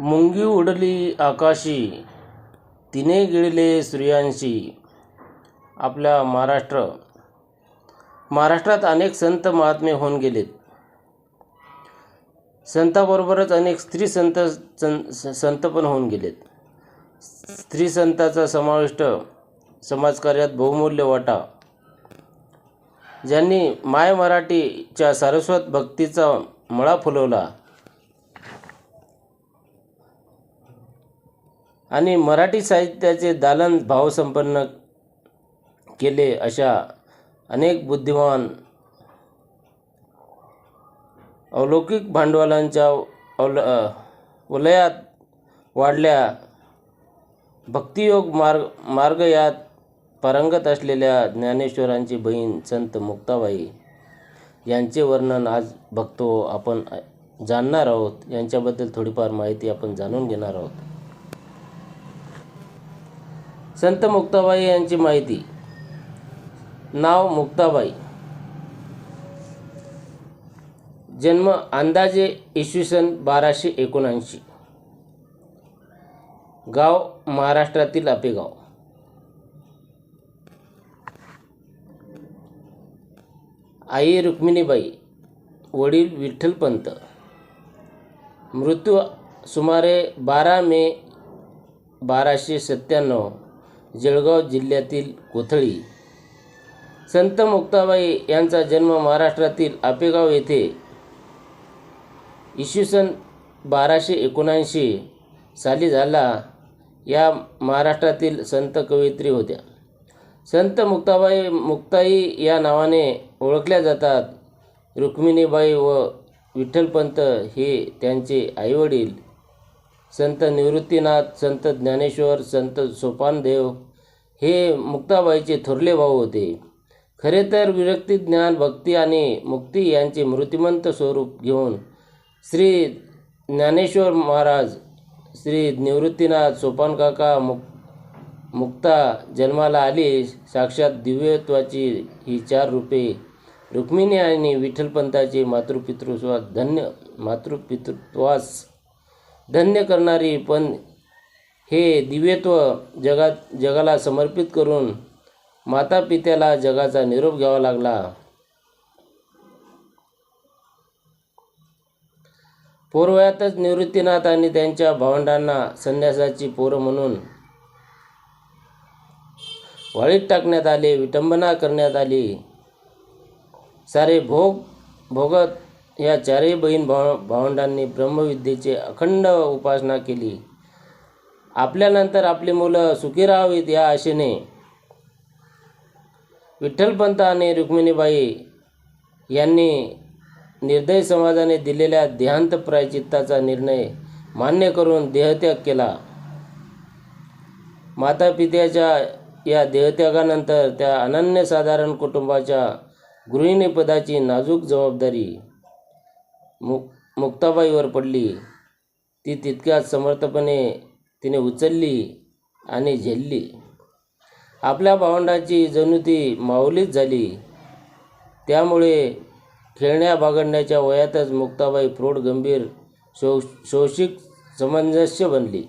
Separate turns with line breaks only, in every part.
मुंगी उडली आकाशी तिने गिळले सूर्यांशी आपल्या महाराष्ट्र. महाराष्ट्रात अनेक संत महात्मे होऊन गेलेत. संताबरोबरच अनेक स्त्री संत संत पण होऊन गेलेत. स्त्री संताचा समाविष्ट समाजकार्यात बहुमूल्य वाटा. ज्यांनी माय मराठीच्या सारस्वत भक्तीचा मळा फुलवला आणि मराठी साहित्याचे दालन भावसंपन्न केले अशा अनेक बुद्धिमान अलौकिक भांडवलांच्या अवल वलयात वाढल्या भक्तियोग मार्ग मार्ग यात पारंगत असलेल्या ज्ञानेश्वरांची बहीण संत मुक्ताबाई यांचे वर्णन आज बघतो आपण जाणणार आहोत. यांच्याबद्दल थोडीफार माहिती आपण जाणून घेणार आहोत. संत मुक्ताबाई यांची माहिती. नाव मुक्ताबाई. जन्म अंदाजे इसवी सन बाराशे एकोणऐंशी. गाव महाराष्ट्रातील आपेगाव. आई रुक्मिणीबाई वडील विठ्ठलपंत मृत्यू सुमारे बारा मे बाराशे सत्त्याण्णव. जळगाव जिल्ह्यातील कोथळी. संत मुक्ताबाई यांचा जन्म महाराष्ट्रातील आपेगाव येथे इसवी सन बाराशे एकोणऐंशी साली झाला. या महाराष्ट्रातील संत कवयित्री होत्या. संत मुक्ताबाई मुक्ताई या नावाने ओळखल्या जातात. रुक्मिणीबाई व विठ्ठलपंत हे त्यांचे आईवडील. संत निवृत्तीनाथ संत ज्ञानेश्वर संत सोपानदेव हे मुक्ताबाईचे थोरले भाऊ होते. खरे तर विरक्ती ज्ञान भक्ती आणि मुक्ती यांचे मृत्युमंत स्वरूप घेऊन श्री ज्ञानेश्वर महाराज श्री निवृत्तीनाथ सोपानकाका मुक मुक्ता जन्माला आली. साक्षात दिव्यत्वाची ही चार रूपे रुक्मिणी आणि विठ्ठलपंताचे मातृपितृत्वास धन्य मातृपितृत्वास धन्य करणारी पण हे दिव्यत्व जगात जगाला समर्पित करून माता पित्याला जगाचा निरोप घ्यावा लागला. पोरवयातच निवृत्तीनाथ आणि त्यांच्या भावंडांना संन्यासाची पोरं म्हणून वाळीत टाकण्यात आले विटंबना करण्यात आली. सारे भोग भोगत या चारही बहीण भाव भावंडांनी ब्रह्मविद्येची अखंड उपासना केली. आपल्यानंतर आपली मुलं सुखी राहावीत या आशेने विठ्ठलपंत आणि रुक्मिणीबाई यांनी निर्दय समाजाने दिलेल्या देहांत प्रायचित्ताचा निर्णय मान्य करून देहत्याग केला. माता पित्याच्या या देहत्यागानंतर त्या अनन्यसाधारण कुटुंबाच्या गृहिणीपदाची नाजूक जबाबदारी मुक मुक्ताबाईवर पडली. ती तितक्याच समर्थपणे तिने उचलली आणि झेलली. आपल्या भावंडाची जणू ती माऊलीच झाली. त्यामुळे खेळण्या बागडण्याच्या वयातच मुक्ताबाई प्रौढ गंभीर शो शौशिक समंजस्य बनली.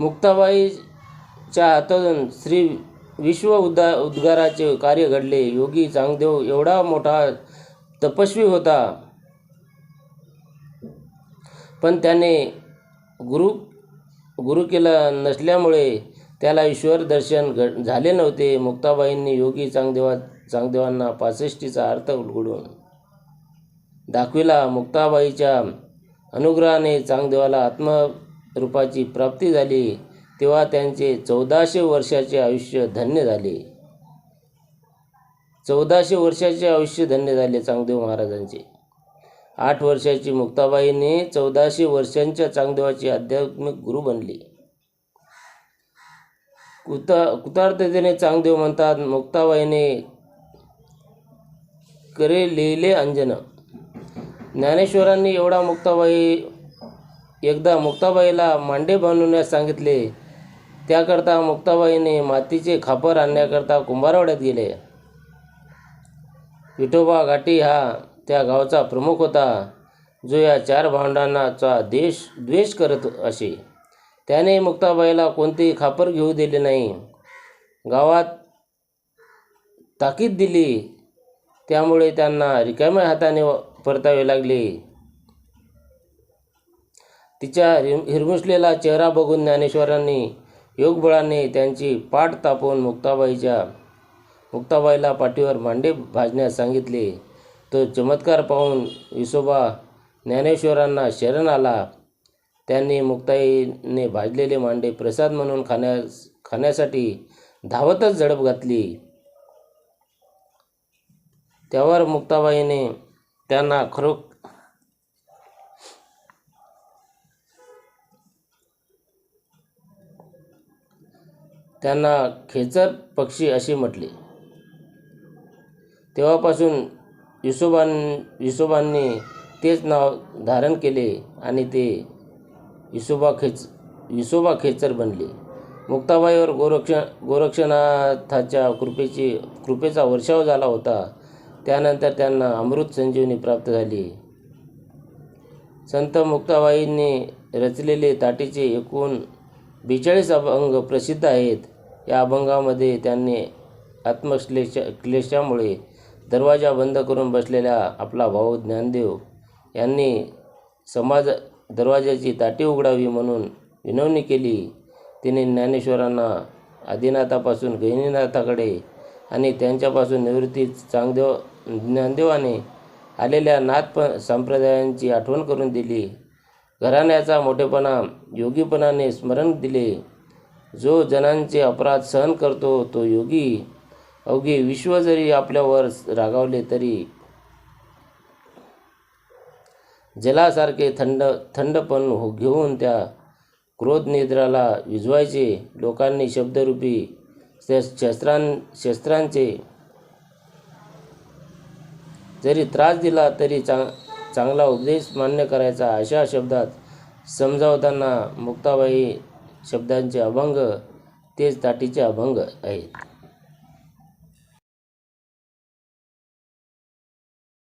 मुक्ताबाईच्या हातातून श्री विश्व उद्धा उद्गाराचे कार्य घडले. योगी चांगदेव एवढा मोठा तपस्वी होता. पण त्याने गुरु गुरु केला नसल्यामुळे त्याला ईश्वर दर्शन घड झाले नव्हते. मुक्ताबाईंनी योगी चांगदेवा चांगदेवांना पासष्टीचा अर्थ उलगडून दाखविला. मुक्ताबाईच्या अनुग्रहाने चांगदेवाला आत्म रूपाची प्राप्ती झाली तेव्हा त्यांचे चौदाशे वर्षाचे आयुष्य धन्य झाले. चौदाशे वर्षाचे आयुष्य धन्य झाले चांगदेव महाराजांचे. आठ वर्षाची मुक्ताबाईने चौदाशे वर्षांच्या चांगदेवाची आध्यात्मिक गुरु बनली. कुता कुतार्थतेने चांगदेव म्हणतात मुक्ताबाईने करे लिहिले अंजन. ज्ञानेश्वरांनी एवढा मुक्ताबाई एकदा मुक्ताबाईला मांडे बनवण्यास सांगितले. त्याकरता मुक्ताबाईने मातीचे खापर आणण्याकरता कुंभारवाड्यात गेले. विठोबा घाटी हा त्या गावचा प्रमुख होता जो या चार भावंडांनाचा देश द्वेष करत असे. त्याने मुक्ताबाईला कोणतेही खापर घेऊ दिले नाही. गावात ताकीद दिली. त्यामुळे त्यांना रिकाम्या हाताने व- परतावे लागले. तिच्या हिर हिरमुसलेला चेहरा बघून ज्ञानेश्वरांनी योगबळाने त्यांची पाठ तापवून मुक्ताबाईच्या मुक्ताबाईला पाठीवर मांडे भाजण्यास सांगितले. तो चमत्कार पाहून विसोबा ज्ञानेश्वरांना शरण आला. त्यांनी मुक्ताईने भाजलेले मांडे प्रसाद म्हणून खाण्यास खाण्यासाठी धावतच झडप घातली. त्यावर मुक्ताबाईने त्यांना खरो त्यांना खेचर पक्षी असे म्हटले. तेव्हापासून युसोबान युसोबांनी तेच नाव धारण केले आणि ते युसोबा खेच विसोबा खेचर बनले. मुक्ताबाईवर गोरक्ष गोरक्षनाथाच्या कृपेची कृपेचा वर्षाव झाला होता. त्यानंतर त्यांना अमृत संजीवनी प्राप्त झाली. संत मुक्ताबाईंनी रचलेले ताटीचे एकूण बेचाळीस अभंग प्रसिद्ध आहेत. या अभंगामध्ये त्यांनी आत्मक्लेश क्लेशामुळे दरवाजा बंद करून बसलेल्या आपला भाऊ ज्ञानदेव यांनी समाज दरवाजाची ताटी उघडावी म्हणून विनवणी केली. तिने ज्ञानेश्वरांना आदिनाथापासून गहिनीनाथाकडे आणि त्यांच्यापासून निवृत्ती चांगदेव ज्ञानदेवाने आलेल्या नाथ प संप्रदायांची आठवण करून दिली. घराण्याचा मोठेपणा योगीपणाने स्मरण दिले. जो जनांचे अपराध सहन करतो तो योगी अवघे विश्व जरी आपल्यावर रागावले तरी जलासारखे थंड थंडपण हो घेऊन त्या क्रोध निद्राला विजवायचे लोकांनी शब्दरूपी शस्त्रां शस्त्रांचे जरी त्रास दिला तरी चांग चांगला उपदेश मान्य करायचा अशा शब्दात समजावताना मुक्ताबाई शब्दांचे अभंग तेच ताटीचे अभंग आहेत.